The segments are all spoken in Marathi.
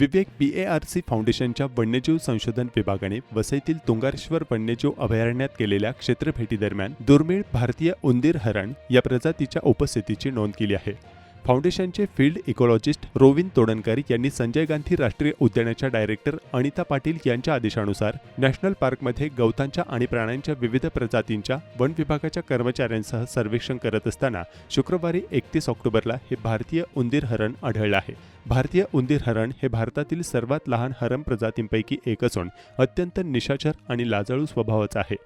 Vivek P A R C फाउंडेशनच्या वन्यजीव संशोधन विभागाने वसईतील तुंगारेश्वर वन्यजीव अभयारण्यात केलेल्या क्षेत्रभेटीदरम्यान दुर्मिळ भारतीय उंदीर हरण या प्रजातीच्या उपस्थितीची नोंद केली आहे. फाउंडेशनचे फील्ड इकॉलॉजिस्ट रोविन तोडणकर यांनी संजय गांधी राष्ट्रीय उद्यानाच्या डायरेक्टर अनिता पाटील यांच्या आदेशानुसार नॅशनल पार्कमध्ये गवतांच्या आणि प्राण्यांच्या विविध प्रजातींच्या वन विभागाच्या कर्मचाऱ्यांसह सर्वेक्षण करत असताना शुक्रवारी एकतीस ऑक्टोबरला हे भारतीय उंदीर हरण आढळलं आहे. भारतीय उंदीर हरण हे भारतातील सर्वात लहान हरण प्रजातींपैकी एक असून अत्यंत निशाचर आणि लाजाळू स्वभावाचं आहे.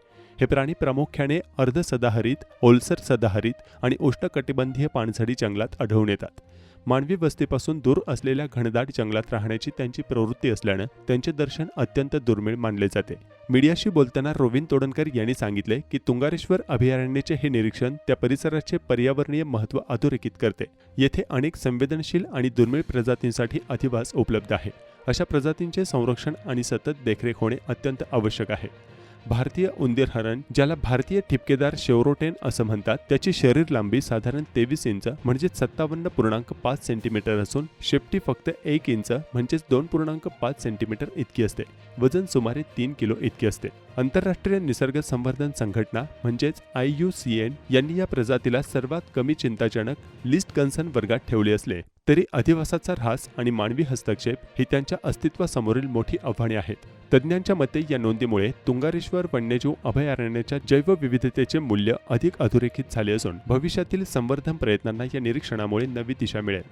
हे प्राणी प्रामुख्याने अर्ध सदाहरित ओलसर सदाहरित आणि उष्णकटिबंधीय पानझडी जंगलात आढळून येतात. मानवी वस्तीपासून दूर असलेल्या घनदाट जंगलात राहण्याची त्यांची प्रवृत्ती असल्यानं त्यांचे दर्शन अत्यंत दुर्मिळ मानले जाते. मीडियाशी बोलताना रोविन तोडणकर यांनी सांगितले की तुंगारेश्वर अभयारण्याचे हे निरीक्षण त्या परिसराचे पर्यावरणीय महत्त्व अधोरेखित करते. येथे अनेक संवेदनशील आणि दुर्मिळ प्रजातींसाठी अधिवास उपलब्ध आहे. अशा प्रजातींचे संरक्षण आणि सतत देखरेख होणे अत्यंत आवश्यक आहे. भारतीय उंदीर हरण ज्याला भारतीय ठिपकेदार शेवरोटेन असं म्हणतात त्याची शरीर लांबी साधारण तेवीस इंच म्हणजे सत्तावन्न पूर्णांक पाच सेंटीमीटर असून शेपटी फक्त एक इंच म्हणजेच दोन पूर्णांक पाच सेंटीमीटर इतकी असते. वजन सुमारे तीन किलो इतकी असते. आंतरराष्ट्रीय निसर्ग संवर्धन संघटना म्हणजेच आय यू सी एन यांनी या प्रजातीला सर्वात कमी चिंताजनक लिस्ट कन्सर्न वर्गात ठेवले असले. तरी अधिवासाचा ऱ्हास आणि मानवी हस्तक्षेप ही त्यांच्या अस्तित्वासमोरील मोठी आव्हाने आहेत. तज्ज्ञांच्या मते या नोंदीमुळे तुंगारेश्वर वन्यजीव अभयारण्याच्या जैवविविधतेचे मूल्य अधिक अधोरेखित झाले असून भविष्यातील संवर्धन प्रयत्नांना या निरीक्षणामुळे नवी दिशा मिळेल.